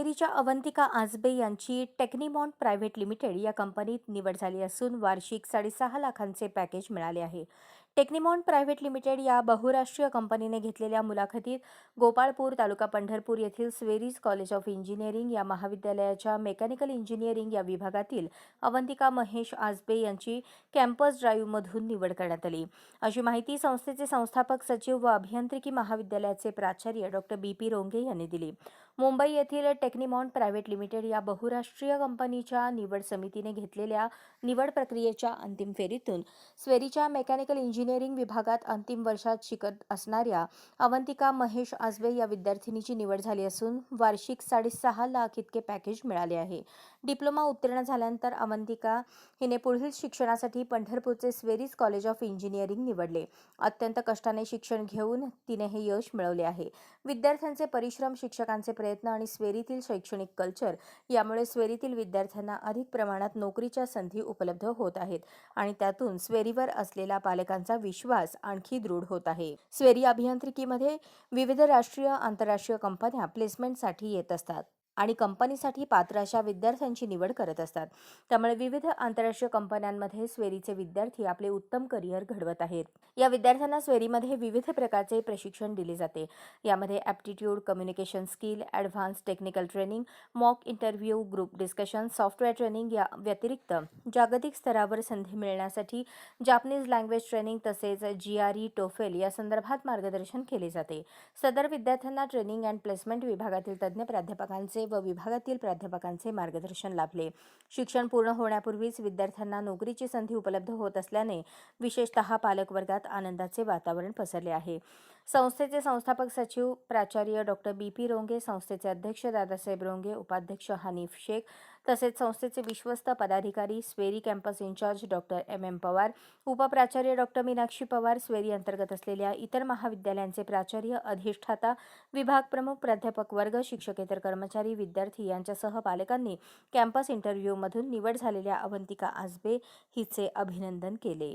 स्वेरीच्या अवंतिका आजबे यांची टेक्निमॉन्ट private limited या कंपनीत निवड झाली असून वार्षिक साडेसहा लाखांचे पॅकेज मिळाले आहे. टेक्निमॉन प्रायव्हेट लिमिटेड या बहुराष्ट्रीय कंपनीने घेतलेल्या मुलाखतीत गोपाळपूर तालुका पंढरपूर येथील स्वेरीज कॉलेज ऑफ इंजिनिअरिंग या महाविद्यालयाच्या मेकॅनिकल इंजिनिअरिंग या विभागातील अवंतिका महेश आजबे यांची कॅम्पस ड्राईव्हमधून निवड करण्यात आली. अशी माहिती संस्थेचे संस्थापक सचिव व अभियांत्रिकी महाविद्यालयाचे प्राचार्य डॉक्टर बी पी रोंगे यांनी दिली. मुंबई येथील टेक्निमॉन प्रायव्हेट लिमिटेड या बहुराष्ट्रीय कंपनीच्या निवड समितीने घेतलेल्या निवड प्रक्रियेच्या अंतिम फेरीतून स्वेरीच्या मेकॅनिकल इंजिनिअरिंग इंजिनिअरिंग विभागात अंतिम वर्षात शिकत असणाऱ्या अवंतिका महेश आजबे या विद्यार्थिनीची निवड झाली असून वार्षिक साडेसहा लाख इतके पॅकेज मिळाले आहे. डिप्लोमा उत्तीर्ण झाल्यानंतर अवंतिका हिने पुढील शिक्षणासाठी पंढरपूरचे स्वेरीज कॉलेज ऑफ इंजिनिअरिंग निवडले. अत्यंत कष्टाने शिक्षण घेऊन तिने हे यश मिळवले आहे. विद्यार्थ्यांचे परिश्रम शिक्षकांचे प्रयत्न आणि स्वेरीतील शैक्षणिक कल्चर यामुळे स्वेरीतील विद्यार्थ्यांना अधिक प्रमाणात नोकरीच्या संधी उपलब्ध होत आहेत आणि त्यातून स्वेरीवर असलेला पालकांचा विश्वास आणखी दृढ होत आहे. स्वेरी अभियांत्रिकीमध्ये विविध राष्ट्रीय आंतरराष्ट्रीय कंपन्या प्लेसमेंटसाठी येत असतात. आणि कंपनीसाठी पात्र अशा विद्यार्थ्यांची निवड करत असतात. त्यामुळे विविध आंतरराष्ट्रीय कंपन्यांमध्ये स्वेरीचे विद्यार्थी आपले उत्तम करिअर घडवत आहेत. या विद्यार्थ्यांना स्वेरीमध्ये विविध प्रकारचे प्रशिक्षण दिले जाते. यामध्ये aptitude communication skill advance technical training mock interview group discussion software training या व्यतिरिक्त जागतिक स्तरावर संधी मिळण्यासाठी जापनीज लँग्वेज ट्रेनिंग तसेच जी आर ई टोफेल या संदर्भात मार्गदर्शन केले जाते. सदर विद्यार्थ्यांना ट्रेनिंग अँड प्लेसमेंट विभागातील तज्ज्ञ प्राध्यापकांचे व विभागातील प्राध्यापकांचे मार्गदर्शन लाभले. शिक्षण पूर्ण होण्यापूर्वीच विद्यार्थ्यांना नोकरीची संधी उपलब्ध होत असल्याने विशेषतः पालकवर्गात आनंदाचे वातावरण पसरले आहे. संस्थेचे संस्थापक सचिव प्राचार्य डॉक्टर बी पी रोंगे संस्थेचे अध्यक्ष दादासाहेब रोंगे उपाध्यक्ष हनीफ शेख तसेच संस्थेचे विश्वस्त पदाधिकारी SVERI campus incharge doctor M M Pawar उपप्राचार्य doctor Meenakshi Pawar SVERI अंतर्गत असलेल्या इतर महाविद्यालयांचे प्राचार्य अधिष्ठाता विभाग प्रमुख प्राध्यापक वर्ग शिक्षकेतर कर्मचारी विद्यार्थी यांच्यासह पालकांनी कॅम्पस इंटरव्ह्यूमधून निवड झालेल्या अवंतिका आजबे हिचे अभिनंदन केले.